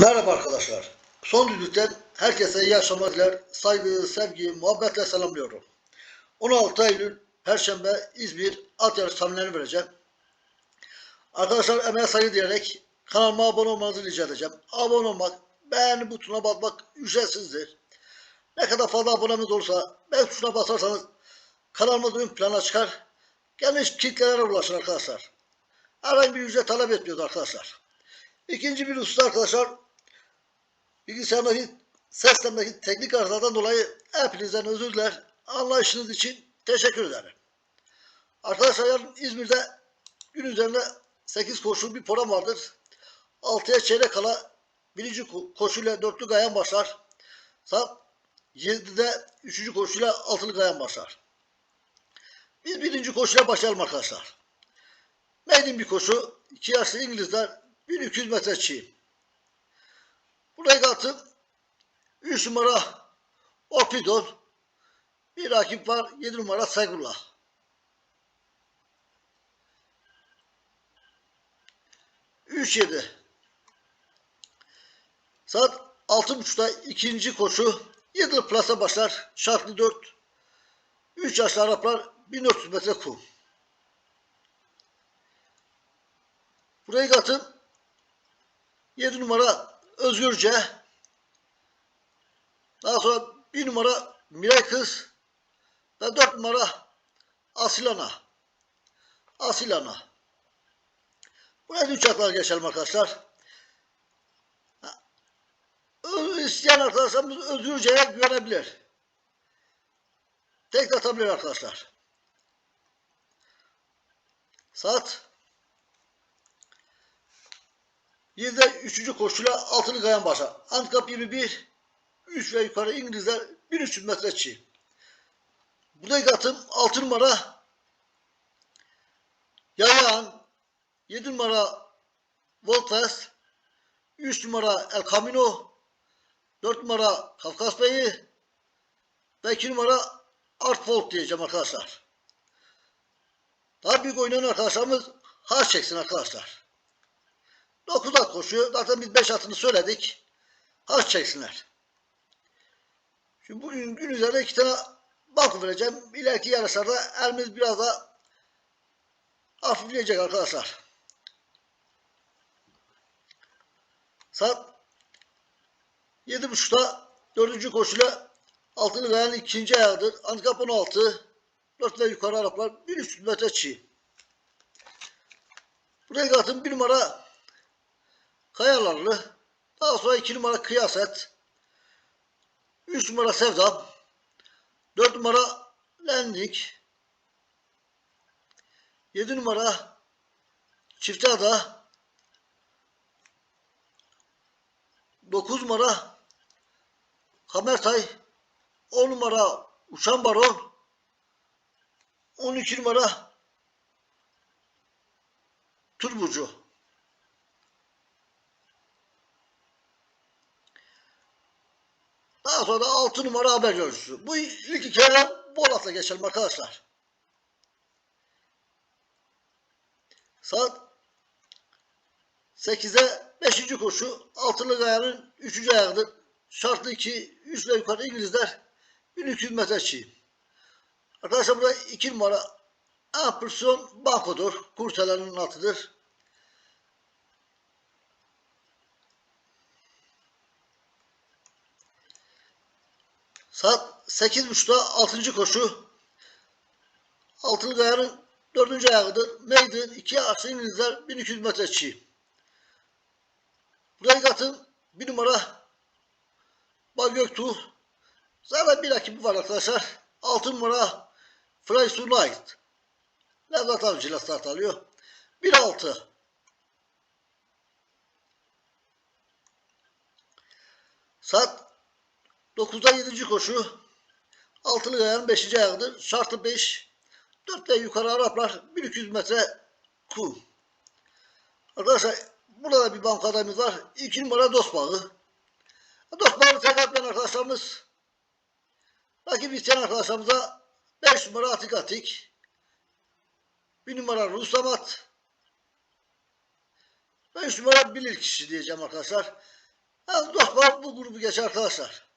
Merhaba arkadaşlar. Son düdükten herkese iyi akşamlar diler. Saygı, sevgi, muhabbetle selamlıyorum. 16 Eylül Perşembe İzmir at yarış tahminlerini vereceğim. Arkadaşlar emeğe saygı diyerek kanalıma abone olmanızı rica edeceğim. Abone olmak, beğeni butonuna basmak ücretsizdir. Ne kadar fazla abonemiz olursa beğen tuşuna basarsanız kanalımız ön plana çıkar. Geniş kitlelere ulaşır arkadaşlar. Herhangi bir ücret talep etmiyoruz arkadaşlar. İkinci bir husus arkadaşlar bilgisayardaki seslemdeki teknik arızadan dolayı hepinizden özür diler. Anlayışınız için teşekkür ederim. Arkadaşlar yarın İzmir'de gün üzerinde 8 koşu bir program vardır. 6'ya çeyrek kala birinci ko- koşuyla dörtlü gayan başlar. Saat 7'de üçüncü koşuyla altılı gayan başlar. Biz birinci koşuya başlayalım arkadaşlar. Maiden bir koşu. iki yaşlı İngilizler 1200 metre çiğ. Buraya katım 3 numara Opidon. Bir rakip var 7 numara Saygullah. Üç yedi. Saat altı buçukta ikinci koşu. Yedi plasa başlar. Şartlı dört. Üç yaşlı Araplar 1400 metre kum. Burayı katın 7 numara Özgürce. Daha sonra 1 numara Miray Kız ve 4 numara Asilana. Asilana. Buraya 3 atlar geçelim arkadaşlar. İsteyen arkadaşlarımız Özgürce'ye güvenebilir. Tek atabilir arkadaşlar. Saat 7'de 3. koşuyla altılı gayan başlar. Handikap 21, 3 ve yukarı İngilizler 1300 metre çiğ. Buradaki atım 6 numara Yayan, 7 numara Voltes, 3 numara El Camino, 4 numara Kafkas Bey'i ve 2 numara Artfold diyeceğim arkadaşlar. Daha büyük oynayan arkadaşlarımız harç çeksin arkadaşlar. 9 at koşuyor. Zaten biz 5 atını söyledik. Harç çeksinler. Şimdi bugün gün üzerinde iki tane banko vereceğim. İleriki yarışlarda elimiz biraz da hafifleyecek arkadaşlar. Saat 7.30'da dördüncü koşuyla altılı gayanın ikinci ayağıdır. Handikap 16. 4 ve yukarı Araplar 1300 metre çiğ. Buraya katın bir numara Kayalarlı. Daha sonra 2 numara Kıyaset. 3 numara Sevdam. 4 numara Lendik. 7 numara Çifte Ada. 9 numara Kamertay. 10 numara Uçan Baron. 12 numara Turbucu. Daha sonra da 6 numara haber görüntüsü. Bu ilk iki kere Bolat'la geçelim arkadaşlar. Saat 8'e 5. koşu altılı gayanın 3. ayağıdır. Şartlı 2, 3 ve yukarı İngilizler 1200 metre çiğ. Arkadaşlar burada 2 numara Amperson Banko'dur. Kurtelanın atıdır. Saat 8.30'da 6. koşu. Altılı Kaya'nın 4. ayağıdır. Maiden 2 aksi İngilizler 1200 metre çiğ. Burayı katın 1 numara Bal Göktuğ. Zaten bir rakibi var arkadaşlar. 6 numara Fly Sunlight. Nevzat Avcı'yla start alıyor. 1-6. Saat 9'da 7. koşu. Altılı gayanın 5. ayağıdır. Şartı 5. 4 ve yukarı Araplar 1200 metre kum. Arkadaşlar burada da bir banka adayımız var. 2 numara dost bağı. Dost bağı tekrar arkadaşlarımız rakip isteyen arkadaşlarımıza 5 numara Atik Atik. 1 numara Rusamat. 5 numara bilir kişi diyeceğim arkadaşlar. Ha, Dostlar bu grubu geçer arkadaşlar.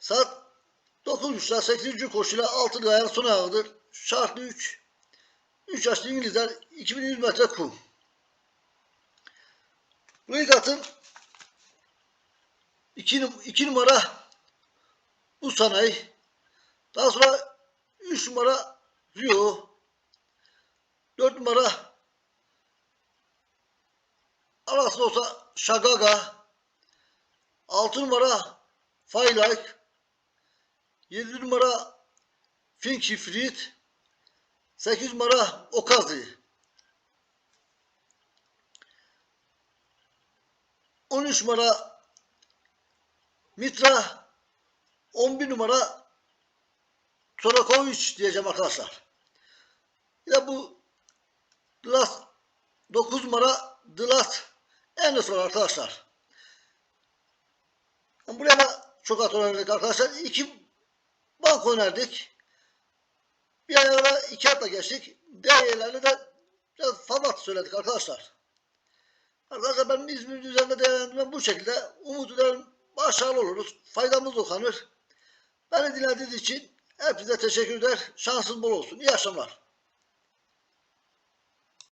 Saat 9.30'da 8. koşuyla 6 gayanın son ayağıdır. Şartlı 3. 3 yaşlı İngilizler 2100 metre kum. Atım 2, 2 numara bu sanayi. Daha sonra 3 numara Rio. 4 numara arası olsa Şagaga. 6 numara Faylike. 7 numara Finky Frit. 8 numara Okazi. 13 numara Mitra. 11 numara Sorakovic diyeceğim arkadaşlar. Ya bu Dlas 9 numara Dlas Enes var arkadaşlar. Buraya da çok at arkadaşlar. İki bank oynadık. Bir ayağına iki atla geçtik. Değerlerini de biraz fazla söyledik arkadaşlar. Arkadaşlar benim İzmir üzerinde değerlendirmem bu şekilde. Umut ederim başarılı oluruz. Faydamız dokanır. Beni dinlediğiniz için hepinize teşekkür eder. Şansınız bol olsun. İyi akşamlar.